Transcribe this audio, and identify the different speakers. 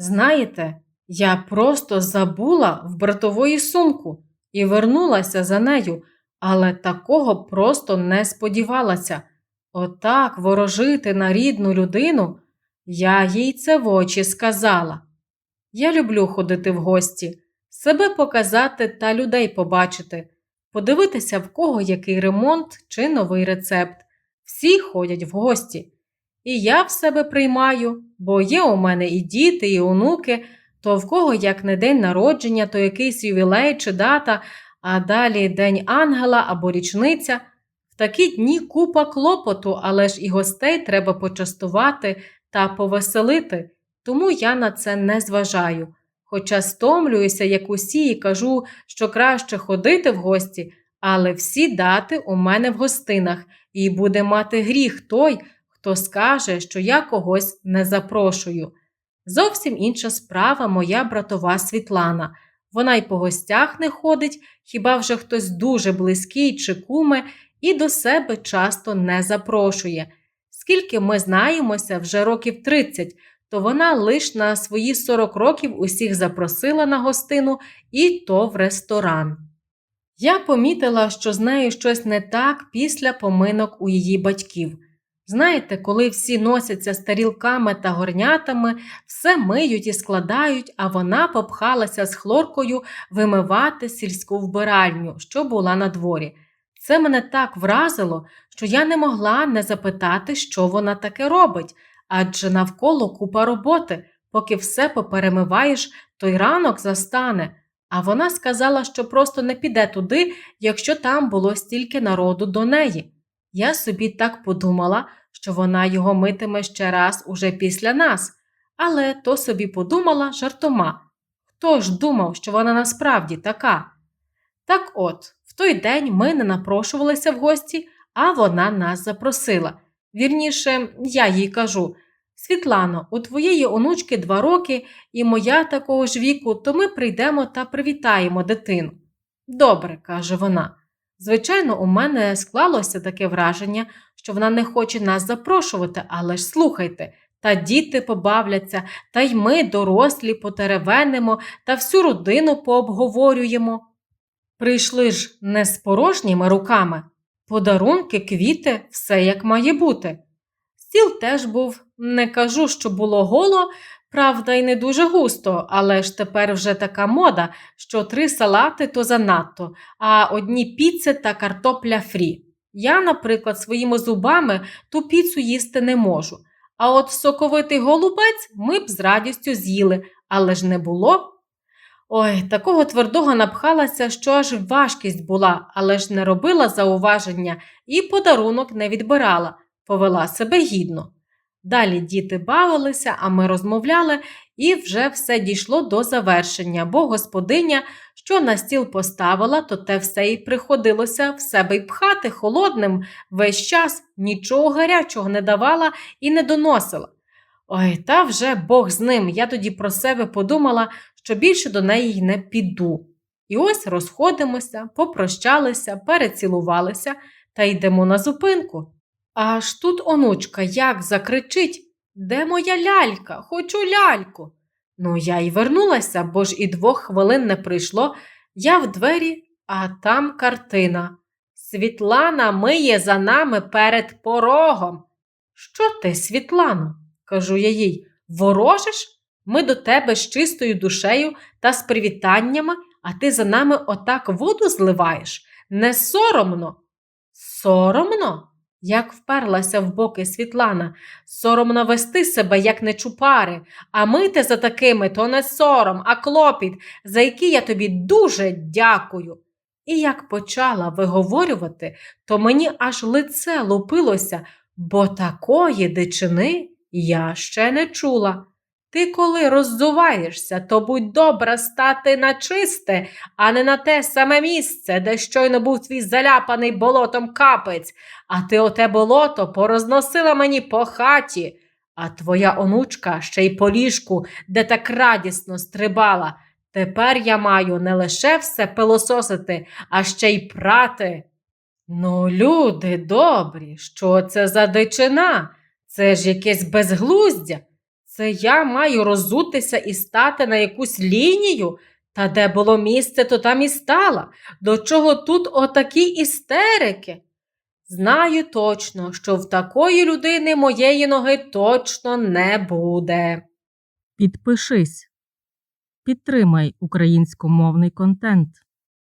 Speaker 1: Знаєте, я просто забула в братової сумку і вернулася за нею, але такого просто не сподівалася. Отак ворожити на рідну людину, я їй це в очі сказала. Я люблю ходити в гості, себе показати та людей побачити, подивитися, в кого який ремонт чи новий рецепт. Всі ходять в гості. І я в себе приймаю, бо є у мене і діти, і онуки, то в кого як не день народження, то якийсь ювілей чи дата, а далі День ангела або річниця. В такі дні купа клопоту, але ж і гостей треба почастувати та повеселити, тому я на це не зважаю. Хоча стомлююся, як усі, і кажу, що краще ходити в гості, але всі дати у мене в гостинах, і буде мати гріх той, хто скаже, що я когось не запрошую. Зовсім інша справа моя братова Світлана. Вона й по гостях не ходить, хіба вже хтось дуже близький чи куме, і до себе часто не запрошує. Скільки ми знаємося вже років 30, то вона лиш на свої 40 років усіх запросила на гостину і то в ресторан. Я помітила, що з нею щось не так після поминок у її батьків. Знаєте, коли всі носяться з тарілками та горнятами, все миють і складають, а вона попхалася з хлоркою вимивати сільську вбиральню, що була на дворі. Це мене так вразило, що я не могла не запитати, що вона таке робить, адже навколо купа роботи, поки все поперемиваєш, той ранок застане. А вона сказала, що просто не піде туди, якщо там було стільки народу до неї. Я собі так подумала, що вона його митиме ще раз уже після нас, але то собі подумала жартома. Хто ж думав, що вона насправді така? Так от, в той день ми не напрошувалися в гості, а вона нас запросила. Вірніше, я їй кажу Світлано, у твоєї онучки два роки і моя такого ж віку, то ми прийдемо та привітаємо дитину. Добре, каже вона. Звичайно, у мене склалося таке враження, що вона не хоче нас запрошувати, але ж слухайте, та діти побавляться, та й ми, дорослі, потеревенимо та всю родину пообговорюємо. Прийшли ж не з порожніми руками, подарунки, квіти, все як має бути. Стіл теж був, не кажу, що було голо, правда, й не дуже густо, але ж тепер вже така мода, що три салати то занадто, а одні піци та картопля фрі. Я, наприклад, своїми зубами ту піцу їсти не можу. А от соковитий голубець ми б з радістю з'їли, але ж не було. Ой, такого твердого напхалася, що аж важкість була, але ж не робила зауваження і подарунок не відбирала, повела себе гідно. Далі діти бавилися, а ми розмовляли, і вже все дійшло до завершення, бо господиня, що на стіл поставила, то те все й приходилося в себе й пхати холодним весь час, нічого гарячого не давала і не доносила. Ой, та вже Бог з ним. Я тоді про себе подумала, що більше до неї й не піду. І ось розходимося, попрощалися, перецілувалися та йдемо на зупинку. Аж тут онучка як закричить Де моя лялька? Хочу ляльку. Ну, я й вернулася, бо ж і двох хвилин не прийшло. Я в двері, а там картина. Світлана миє за нами перед порогом. Що ти, Світлано? кажу я їй, ворожиш? Ми до тебе з чистою душею та з привітаннями, а ти за нами отак воду зливаєш? Не соромно? Соромно? Як вперлася в боки Світлана, соромно вести себе, як не чупари, а мити за такими то не сором, а клопіт, за який я тобі дуже дякую. І як почала виговорювати, то мені аж лице лупилося, бо такої дичини я ще не чула. Ти, коли роззуваєшся, то будь добра стати на чисте, а не на те саме місце, де щойно був твій заляпаний болотом капець, а ти оте болото порозносила мені по хаті, а твоя онучка ще й по ліжку, де так радісно стрибала. Тепер я маю не лише все пилососити, а ще й прати. Ну, люди добрі, що це за дичина? Це ж якесь безглуздя. Це я маю розутися і стати на якусь лінію? Та де було місце, то там і стала. До чого тут отакі істерики? Знаю точно, що в такої людини моєї ноги точно не буде.
Speaker 2: Підпишись. Підтримай українськомовний контент.